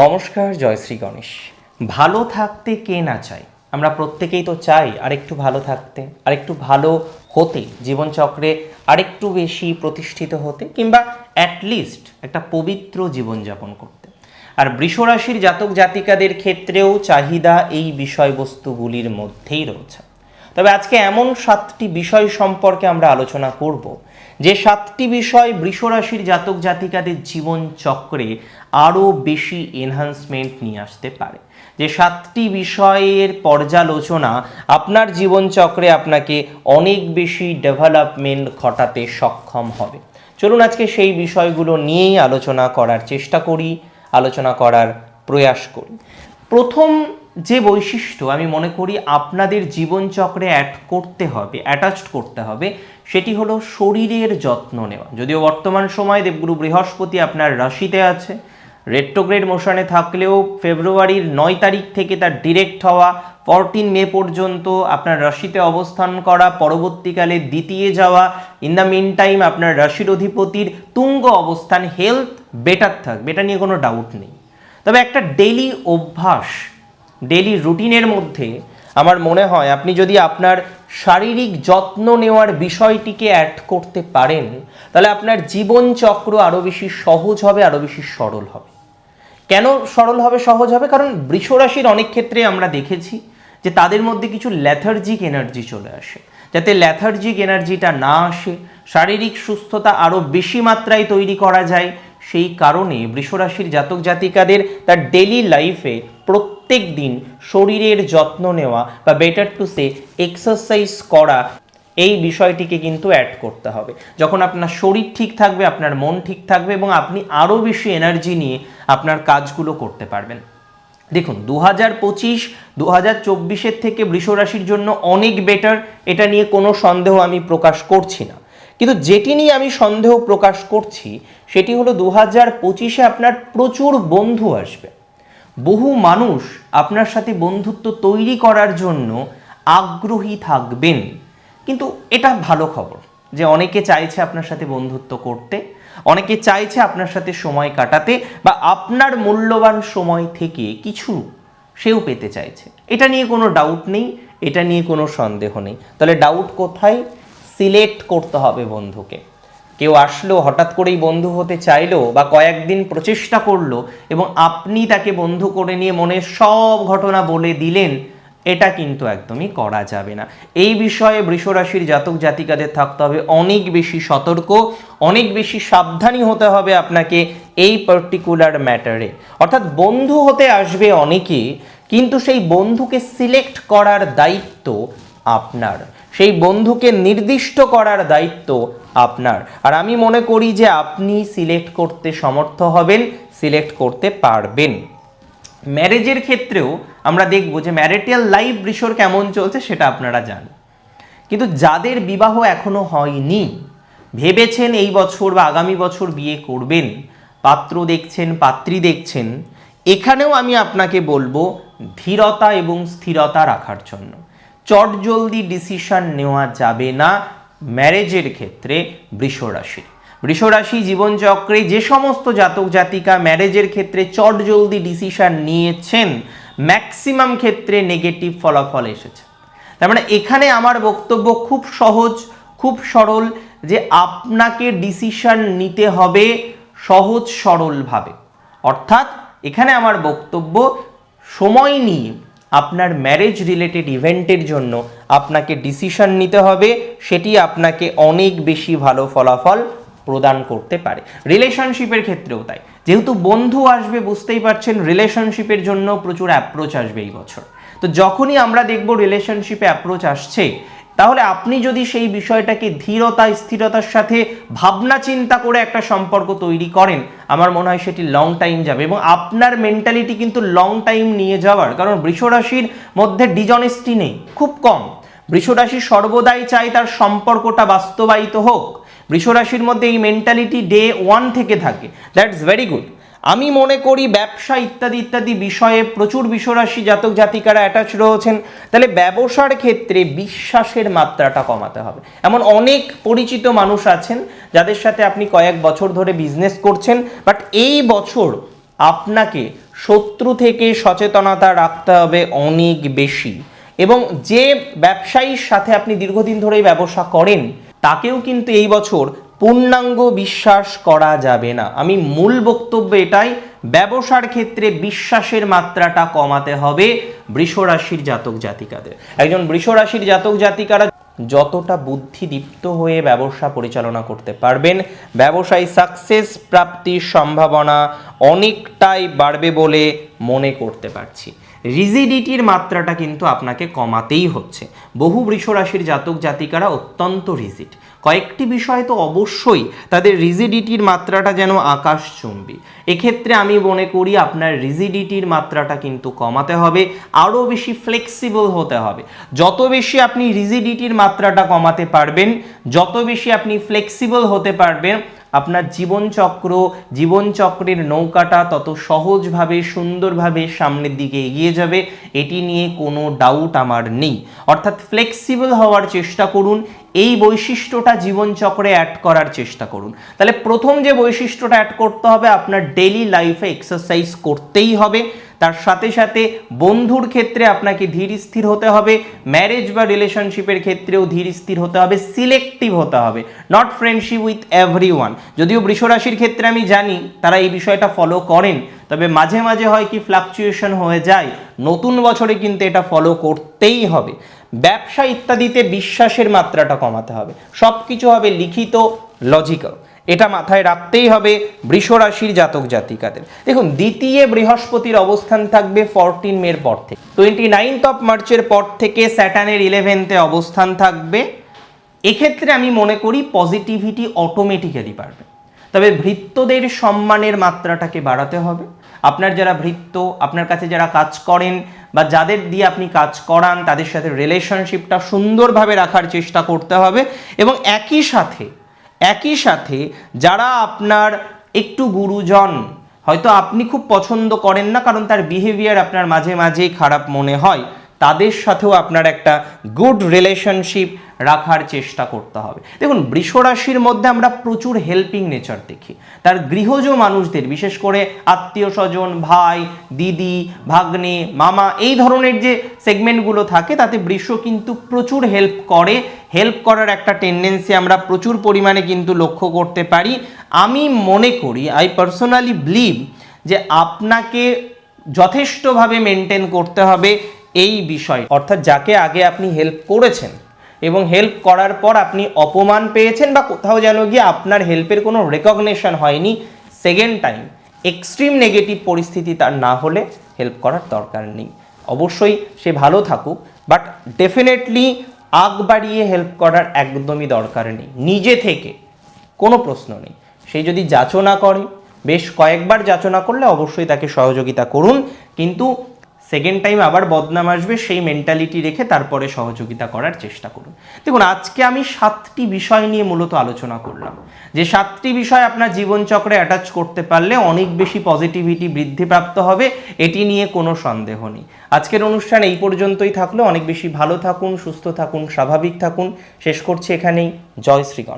নমস্কার জয়শ্রী গণেশ। ভালো থাকতে কে না চায়? আমরা প্রত্যেকেই তো চাই আরেকটু ভালো থাকতে, আরেকটু ভালো হতে, জীবনচক্রে আরেকটু বেশি প্রতিষ্ঠিত হতে, কিংবা অ্যাটলিস্ট একটা পবিত্র জীবনযাপন করতে। আর বৃষরাশির জাতক জাতিকাদের ক্ষেত্রেও চাহিদা এই বিষয়বস্তুগুলির মধ্যেই রয়েছে। তবে আজকে এমন সাতটি বিষয় সম্পর্কে আমরা আলোচনা করব। যে সাতটি বিষয় বৃষরাশির জাতক জাতিকাদের জীবন চক্রে আরও বেশি এনহান্সমেন্ট নিয়ে আসতে পারে। যে সাতটি বিষয়ের পর্যালোচনা আপনার জীবন চক্রে আপনাকে অনেক বেশি ডেভেলপমেন্ট ঘটাতে সক্ষম হবে। চলুন আজকে সেই বিষয়গুলো নিয়েই আলোচনা করার চেষ্টা করি, আলোচনা করার প্রয়াস করি। প্রথম যে বৈশিষ্ট্য আমি মনে করি আপনাদের জীবনচক্রে অ্যাড করতে হবে অ্যাটাচড করতে হবে, সেটি হলো শরীরের যত্ন নেওয়া। যদিও বর্তমান সময়ে দেবগুরু বৃহস্পতি আপনার রাশিতে আছে রেট্রোগ্রেড মোশনে থাকলেও ফেব্রুয়ারির নয় তারিখ থেকে তার ডিরেক্ট হওয়া ফরটিন মে পর্যন্ত আপনার রাশিতে অবস্থান করা, পরবর্তীকালে দ্বিতীয় যাওয়া ইন দ্য মিন টাইম আপনার রাশির অধিপতির তুঙ্গ অবস্থান হেলথ বেটার থাকবে এটা নিয়ে কোনো ডাউট নেই। তবে একটা ডেলি অভ্যাস ডেলি রুটিনের মধ্যে আমার মনে হয় আপনি যদি আপনার শারীরিক যত্ন নেওয়ার বিষয়টিকে অ্যাড করতে পারেন, তাহলে আপনার জীবনচক্র আরও বেশি সহজ হবে আরও বেশি সরল হবে। কেন সরল হবে, সহজ হবে? কারণ বৃষরাশির অনেক ক্ষেত্রে আমরা দেখেছি যে তাদের মধ্যে কিছু ল্যাথার্জিক এনার্জি চলে আসে। যাতে ল্যাথার্জিক এনার্জিটা না আসে, শারীরিক সুস্থতা আরও বেশি মাত্রায় তৈরি করা যায় সেই কারণে বৃষরাশির জাতক জাতিকাদের তার ডেলি লাইফে প্রত্যেক দিন শরীরের যত্ন নেওয়া বা বেটার টু সে এক্সারসাইজ করা, এই বিষয়টিকে কিন্তু অ্যাড করতে হবে। যখন আপনার শরীর ঠিক থাকবে, আপনার মন ঠিক থাকবে এবং আপনি আরও বেশি এনার্জি নিয়ে আপনার কাজগুলো করতে পারবেন। দেখুন দু হাজার পঁচিশ দু হাজার চব্বিশের থেকে বৃষরাশির জন্য অনেক বেটার এটা নিয়ে কোনো সন্দেহ আমি প্রকাশ করছি না। কিন্তু যেটি নিয়ে আমি সন্দেহ প্রকাশ করছি, সেটি হলো দু হাজার পঁচিশে আপনার প্রচুর বন্ধু আসবে। বহু মানুষ আপনার সাথে বন্ধুত্ব তৈরি করার জন্য আগ্রহী থাকবেন। কিন্তু এটা ভালো খবর যে অনেকে চাইছে আপনার সাথে বন্ধুত্ব করতে, অনেকে চাইছে আপনার সাথে সময় কাটাতে বা আপনার মূল্যবান সময় থেকে কিছু সেও পেতে চাইছে। এটা নিয়ে কোনো ডাউট নেই, এটা নিয়ে কোনো সন্দেহ নেই। তাহলে ডাউট কোথায়? সিলেক্ট করতে হবে বন্ধুকে। কেউ আসলো, হঠাৎ করেই বন্ধু হতে চাইলো বা কয়েকদিন প্রচেষ্টা করল এবং আপনি তাকে বন্ধু করে নিয়ে মনের সব ঘটনা বলে দিলেন, এটা কিন্তু একদমই করা যাবে না। এই বিষয়ে বৃষরাশির জাতক জাতিকাদের থাকতে হবে অনেক বেশি সতর্ক, অনেক বেশি সাবধানী হতে হবে আপনাকে এই পার্টিকুলার ম্যাটারে অর্থাৎ বন্ধু হতে আসবে অনেকে, কিন্তু সেই বন্ধুকে সিলেক্ট করার দায়িত্ব আপনার। সেই বন্ধুকে নির্দিষ্ট করার দায়িত্ব আপনার। আর আমি মনে করি যে আপনি সিলেক্ট করতে সমর্থ হবেন, সিলেক্ট করতে পারবেন। ম্যারেজের ক্ষেত্রেও আমরা দেখব যে ম্যারিটাল লাইফ বৃষর কেমন চলছে সেটা আপনারা জানেন। কিন্তু যাদের বিবাহ এখনও হয়নি, ভেবেছেন এই বছর বা আগামী বছর বিয়ে করবেন, পাত্র দেখছেন, পাত্রী দেখছেন, এখানেও আমি আপনাকে বলব, ধীরতা এবং স্থিরতা রাখার জন্য। চটজলদি ডিসিশন নেওয়া যাবে না ম্যারেজের ক্ষেত্রে বৃষরাশি বৃষরাশি জীবনচক্রে যে সমস্ত জাতক জাতিকা ম্যারেজের ক্ষেত্রে চটজলদি ডিসিশন নিয়েছেন ম্যাক্সিমাম ক্ষেত্রে নেগেটিভ ফলাফল এসেছে। তার মানে এখানে আমার বক্তব্য খুব সহজ, খুব সরল যে আপনাকে ডিসিশন নিতে হবে সহজ সরলভাবে। অর্থাৎ এখানে আমার বক্তব্য সময় নিয়ে আপনার ম্যারেজ রিলেটেড ইভেন্টের জন্য আপনাকে ডিসিশন নিতে হবে, সেটি আপনাকে অনেক বেশি ভালো ফলাফল প্রদান করতে পারে। রিলেশনশিপের ক্ষেত্রেও তাই। যেহেতু বন্ধু আসবে, বুঝতেই পারছেন রিলেশনশিপের জন্য প্রচুর অ্যাপ্রোচ আসবে এই বছর। তো যখনই আমরা দেখব রিলেশনশিপে অ্যাপ্রোচ আসছে তাহলে আপনি যদি সেই বিষয়টাকে ধীরতা, স্থিরতার সাথে ভাবনা চিন্তা করে একটা সম্পর্ক তৈরি করেন, আমার মনে হয় সেটি লং টাইম যাবে এবং আপনার মেন্টালিটি কিন্তু লং টাইম নিয়ে যাওয়ার। কারণ বৃষরাশির মধ্যে ডিজনেস্টি নেই, খুব কম। বৃষরাশি সর্বদাই চাই তার সম্পর্কটা বাস্তবায়িত হোক। বৃষরাশির মধ্যে এই মেন্টালিটি ডে ওয়ান থেকে থাকে। দ্যাটস ভেরি গুড আমি মনে করি ব্যবসা ইত্যাদি ইত্যাদি বিষয়ে প্রচুর বিশ্বরাশি জাতক জাতিকারা অ্যাটাচ রয়েছেন। তাহলে ব্যবসার ক্ষেত্রে বিশ্বাসের মাত্রাটা কমাতে হবে। এমন অনেক পরিচিত মানুষ আছেন, যাদের সাথে আপনি কয়েক বছর ধরে বিজনেস করছেন বাট এই বছর আপনাকে শত্রু থেকে সচেতনতা রাখতে হবে অনেক বেশি। এবং যে ব্যবসায়ীর সাথে আপনি দীর্ঘদিন ধরেই ব্যবসা করেন, তাকেও কিন্তু এই বছর পূর্ণাঙ্গ বিশ্বাস করা যাবে না। আমি মূল বক্তব্য এটাই, ব্যবসার ক্ষেত্রে বিশ্বাসের মাত্রাটা কমাতে হবে বৃষরাশির জাতক জাতিকাদের। একজন বৃষরাশির জাতক জাতিকারা যতটা বুদ্ধিদীপ্ত হয়ে ব্যবসা পরিচালনা করতে পারবেন, ব্যবসায় সাকসেস প্রাপ্তির সম্ভাবনা অনেকটাই বাড়বে বলে মনে করতে পারছি। রিজিডিটির মাত্রাটা কিন্তু আপনাকে কমাতেই হচ্ছে। বহু বৃষরাশির জাতক জাতিকারা অত্যন্ত রিজিড। কয়েকটি বিষয় তো অবশ্যই তাদের রিজিডিটির মাত্রাটা যেন আকাশচুম্বী। এক্ষেত্রে আমি মনে করি আপনার রিজিডিটির মাত্রাটা কিন্তু কমাতে হবে, আরও বেশি ফ্লেক্সিবল হতে হবে। যত বেশি আপনি রিজিডিটির মাত্রাটা কমাতে পারবেন, যত বেশি আপনি ফ্লেক্সিবল হতে পারবেন, আপনার জীবনচক্র, জীবনচক্রের নৌকাটা তত সহজভাবে, সুন্দরভাবে সামনের দিকে এগিয়ে যাবে, এটি নিয়ে কোনো ডাউট আমার নেই। অর্থাৎ ফ্লেক্সিবল হওয়ার চেষ্টা করুন এই বৈশিষ্ট্যটা জীবনচক্রে অ্যাড করার চেষ্টা করুন। তাহলে প্রথম যে বৈশিষ্ট্যটা অ্যাড করতে হবে, আপনার ডেলি লাইফে এক্সারসাইজ করতেই হবে। তার সাথে সাথে বন্ধুর ক্ষেত্রে আপনাকে ধীর স্থির হতে হবে ম্যারেজ বা রিলেশনশিপের ক্ষেত্রেও ধীর স্থির হতে হবে সিলেক্টিভ হতে হবে not friendship with every one যদিও বৃষরাশির ক্ষেত্রে আমি জানি, তারা এই বিষয়টা ফলো করেন, তবে মাঝে মাঝে হয় কি ফ্লাকচুয়েশন হয়ে যায়, নতুন বছরে কিন্তু এটা ফলো করতেই হবে। ব্যবসা ইত্যাদিতে বিশ্বাসের মাত্রাটা কমাতে হবে। সব কিছু হবে লিখিত লজিক্যাল এটা মাথায় রাখতেই হবে বৃষ রাশির জাতক জাতিকাদের। দেখুন, দ্বিতীয় বৃহস্পতির অবস্থান থাকবে ফরটিন মের পর থেকে। টোয়েন্টি নাইনথ অফ মার্চের পর থেকে স্যাটানের ইলেভেন্থে অবস্থান থাকবে। এক্ষেত্রে আমি মনে করি পজিটিভিটি অটোমেটিক্যালি বাড়বে। তবে ভৃত্যদের সম্মানের মাত্রাটাকে বাড়াতে হবে। আপনার যারা ভৃত্য, আপনার কাছে যারা কাজ করেন বা যাদের দিয়ে আপনি কাজ করান, তাদের সাথে রিলেশনশিপটা সুন্দরভাবে রাখার চেষ্টা করতে হবে এবং একই সাথে একই সাথে যারা আপনার একটু গুরুজন, হয়তো আপনি খুব পছন্দ করেন না কারণ তার বিহেভিয়ার আপনার মাঝে মাঝেই খারাপ মনে হয়। তাদের সাথেও আপনার একটা গুড রিলেশনশিপ রাখার চেষ্টা করতে হবে। দেখুন বৃষরাশির মধ্যে আমরা প্রচুর হেল্পিং নেচার দেখি। তার গৃহজ মানুষদের, বিশেষ করে আত্মীয় স্বজন, ভাই, দিদি, ভাগ্নে, মামা, এই ধরনের যে সেগমেন্টগুলো থাকে, তাতে বৃষ কিন্তু প্রচুর হেল্প করে। হেল্প করার একটা টেন্ডেন্সি আমরা প্রচুর পরিমাণে কিন্তু লক্ষ্য করতে পারি। আমি মনে করি আই পার্সোনালি বিলিভ যে আপনাকে যথেষ্টভাবে মেনটেন করতে হবে। এই বিষয়, অর্থাৎ যাকে আগে আপনি হেল্প করেছেন এবং হেল্প করার পর আপনি অপমান পেয়েছেন বা কোথাও যেন গিয়ে আপনার হেল্পের কোনো রেকগনেশন হয়নি সেকেন্ড টাইম এক্সট্রিম নেগেটিভ পরিস্থিতি তার না হলে হেল্প করার দরকার নেই। অবশ্যই সে ভালো থাকুক বাট ডেফিনেটলি আগ বাড়িয়ে হেল্প করার একদমই দরকার নেই। নিজে থেকে কোনো প্রশ্ন নেই। সে যদি যাচনা করে, বেশ কয়েকবার যাচনা করলে অবশ্যই তাকে সহযোগিতা করুন, কিন্তু সেকেন্ড টাইম আবার বদনাম আসবে, সেই মেন্টালিটি রেখে তারপরে সহযোগিতা করার চেষ্টা করুন। দেখুন, আজকে আমি সাতটি বিষয় নিয়ে মূলত আলোচনা করলাম। যে সাতটি বিষয় আপনার জীবনচক্রে অ্যাটাচ করতে পারলে অনেক বেশি পজিটিভিটি বৃদ্ধিপ্রাপ্ত হবে, এটি নিয়ে কোনো সন্দেহ নেই। আজকের অনুষ্ঠান এই পর্যন্তই থাকল। অনেক বেশি ভালো থাকুন, সুস্থ থাকুন, স্বাভাবিক থাকুন। শেষ করছি এখানেই। জয় শ্রী গণেশ